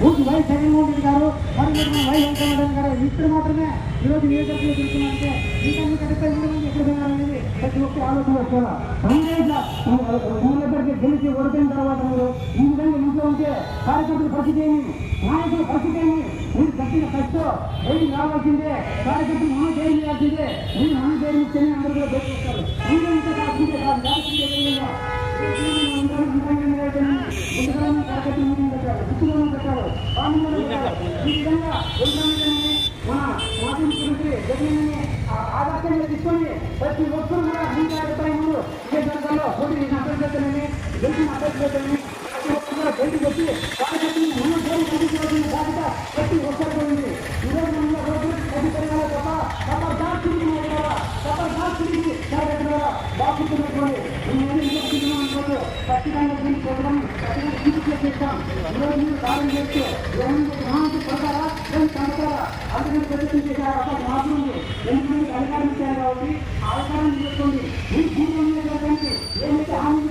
ఊరికి వై జగన్మోహన్ రెడ్డి గారు మరి మీరు మన వై వెంకటరెడ్డి గారు ఇప్పుడు మాత్రమే ఈరోజు నియోజకవర్గంలో తిరుగుతున్నారంటే ఇంకా మీకు అడిగితే ఇంత మంది ఎక్కడ పోయినారు ప్రతి ఒక్క ఆలోచన వస్తున్నా ఊళ్ళకి గెలిచి ఓడిపోయిన తర్వాత మీరు ఈ విధంగా ఇంట్లో ఉంటే కార్యకర్తల పరిస్థితి ఏమి? నాయకుల పరిస్థితి ఏమి? మీరు కట్టిన ఖర్చు ఏమి రావాల్సిందే? కార్యకర్తలు మనం చేయం చేయాల్సిందే మీరు మనం జైలు అందరూ కూడా బయటకు అందరూ ఉంటే కాకుండా కాదు. లేకపోతే ఏ విధంగా ఆదర్శంగా తీసుకొని ప్రతి ఒక్కరు కూడా అంగీకారపై ముందు విజయనగరంలో పోటీ చేసిన అభ్యర్థులని గెలిచిన అభ్యర్థులని ప్రతి ఒక్కరు కూడా బయటకు వచ్చి కార్యకర్తలు ముందు జోలు పంపించవలసిన బాధ్యత ప్రతి ఒక్కరికి ఉంది ఈరోజు మన రోజు ప్రతి తప్ప తప్ప దాచుకుని తప్ప దాచుకుని కార్యకర్తలు ఖచ్చితంగా దీన్ని చూడడం ఖచ్చితంగా తీసుకు చేస్తాం ఈరోజు మీరు కాలం చేస్తే గ్రహానికి పడతారా ఏం కడతారా అందుకని ప్రయత్నం చేశారు అసలు మాత్రం ఉంది ఎందుకంటే అధికారం ఇచ్చారు కాబట్టి ఆ అధికారం చేసుకోండి మీ జీవితం లేదంటే ఏమైతే హామీ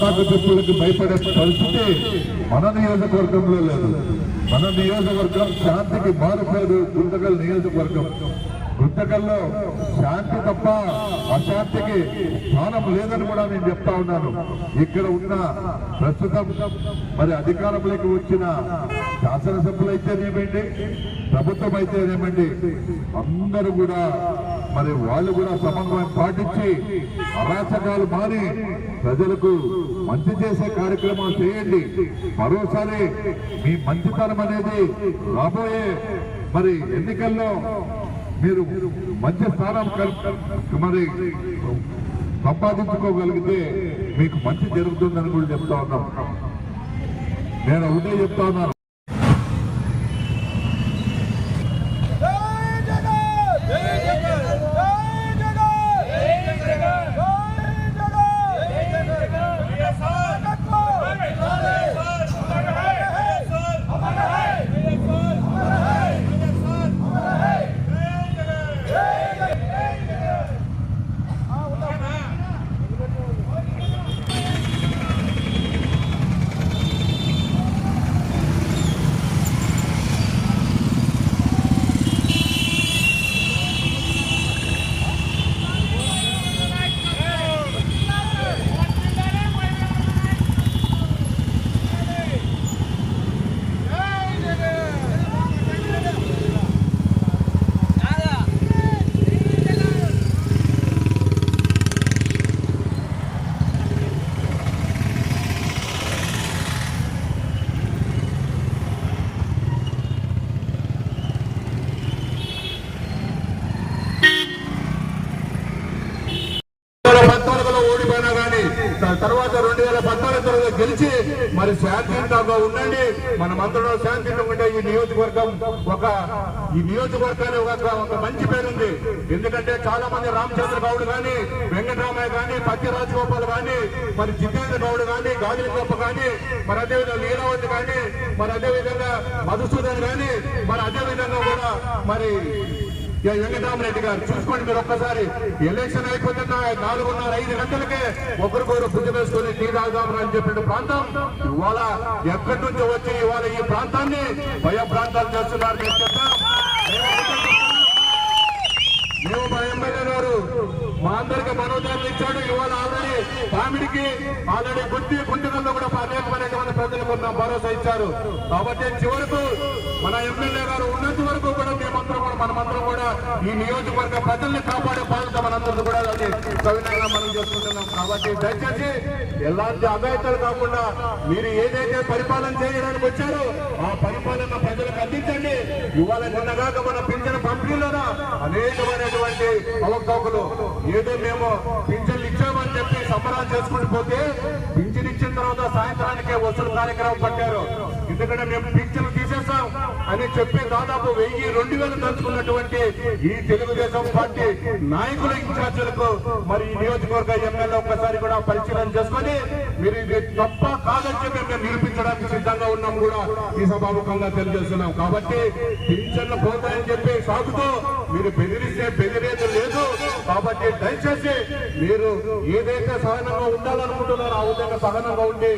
కేవలం తాటాకు భయపడే పరిస్థితి మన నియోజకవర్గంలో లేదు. మన నియోజకవర్గం శాంతికి మారుపేరు గుంతకల్ నియోజకవర్గం. గుంతకల్లో శాంతి తప్ప అశాంతికి స్థానం లేదని కూడా నేను చెప్తా ఉన్నాను. ఇక్కడ ఉన్న ప్రస్తుతం మరి అధికారంలోకి వచ్చిన శాసనసభ్యులు అయితేనేమండి ప్రభుత్వం అయితేనేమండి అందరూ కూడా మరి వాళ్ళు కూడా సమన్వయం పాటించి అరాచకాలు మాని ప్రజలకు మంచి చేసే కార్యక్రమాలు చేయండి. మరోసారి మీ మంచితనం అనేది రాబోయే మరి ఎన్నికల్లో మీరు మంచి స్థానం మరి సంపాదించుకోగలిగితే మీకు మంచి జరుగుతుందని కూడా చెప్తా ఉన్నాం. నేను ఒకటే చెప్తా ఉన్నాను తర్వాత రెండు వేల పద్నాలుగు గెలిచి మరి శాంతియుతంగా ఉండండి. మనమందరం శాంతియుతంగా ఉంటే ఈ నియోజకవర్గం ఒక ఈ నియోజకవర్గాన్ని ఒక ఒక మంచి పేరుంది. ఎందుకంటే చాలా మంది రామచంద్ర గౌడ్ కానీ వెంకటరామయ్య కానీ పత్తి రాజగోపాల్ కానీ మరి జితేంద్ర గౌడ్ కానీ గాజుల గొప్ప కానీ మరి అదేవిధంగా లీలావతి కానీ మరి అదేవిధంగా మధుసూదన్ కానీ మరి అదేవిధంగా కూడా మరి వెంకటరామరెడ్డి గారు. చూసుకోండి మీరు ఒక్కసారి. ఎలక్షన్ అయిపోతున్న నాలుగున్నర ఐదు గంటలకే ఒకరికొకరు బుద్ధి వేసుకొని టీ తాగుదామని అని చెప్పిన ప్రాంతం ఇవాళ ఎక్కడి నుంచి వచ్చి ఇవాళ ఈ ప్రాంతాన్ని భయ ప్రాంతాలు చేస్తున్నారు మేము చెప్తాం మేము మా ఎమ్మెల్యే గారు మా అందరికి మనోదాన్ని ఇచ్చాడు. ఇవాళ ఆల్రెడీ పామిడికి ఆల్రెడీ గుడ్డి గుంటకల్లో కూడా అనేకమైనటువంటి ప్రజలకు ఉన్న భరోసా ఇచ్చారు. కాబట్టి చివరకు మన ఎమ్మెల్యే గారు ఉన్నంత వరకు మనమందరం కూడా ఈ నియోజకవర్గ ప్రజల్ని కాపాడే బాధ్యత మనందరూ కూడా. అది సవినయంగా మనం చేసుకుంటున్నాం. కాబట్టి దయచేసి ఎలాంటి అఘాయితాలు కాకుండా మీరు ఏదైతే పరిపాలన చేయడానికి వచ్చారో ఆ పరిపాలన ప్రజలకు అందించండి. ఇవాళ నిన్నగాక మన పింఛన పంపిణీలోన అనేకమైనటువంటి అవకాశాలు ఏదో మేము పింఛన్ సాయంత్రానికే వసూలు కార్యక్రమం పట్టారు. ఎందుకంటే మేము పింఛన్లు తీసేస్తాం అని చెప్పి దాదాపు వెయ్యి రెండు వేలు దంచుకున్నటువంటి ఈ తెలుగుదేశం పార్టీ నాయకుల ఇన్ఛార్జీలకు మరి ఈ నియోజకవర్గ ఎమ్మెల్యే ఒక్కసారి కూడా పరిశీలన చేసుకొని మీరు ఇది తప్ప కాదని చెప్పి మేము నిరూపించడానికి సిద్ధంగా ఉన్నాం కూడా ఈ సభాముఖంగా తెలియజేస్తున్నాం. కాబట్టి పింఛన్లు పోతాయని చెప్పి సాగుతూ మీరు బెదిరిస్తే బెదిరేది కాబట్టి దయచేసి మీరు ఏదైతే సహనంగా ఉండాలనుకుంటున్నారో ఆ విధంగా సహనంగా ఉండి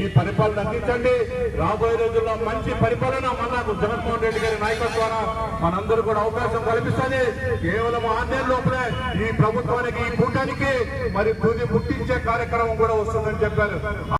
ఈ పరిపాలన అందించండి. రాబోయే రోజుల్లో మంచి పరిపాలన మనకు జగన్మోహన్ రెడ్డి గారి నాయకత్వాన మనందరూ కూడా అవకాశం కల్పిస్తుంది. కేవలం ఆన్లైన్ లోపలే ఈ ప్రభుత్వానికి ఈ కూటానికి మరి తుది పుట్టించే కార్యక్రమం కూడా వస్తుందని చెప్పారు.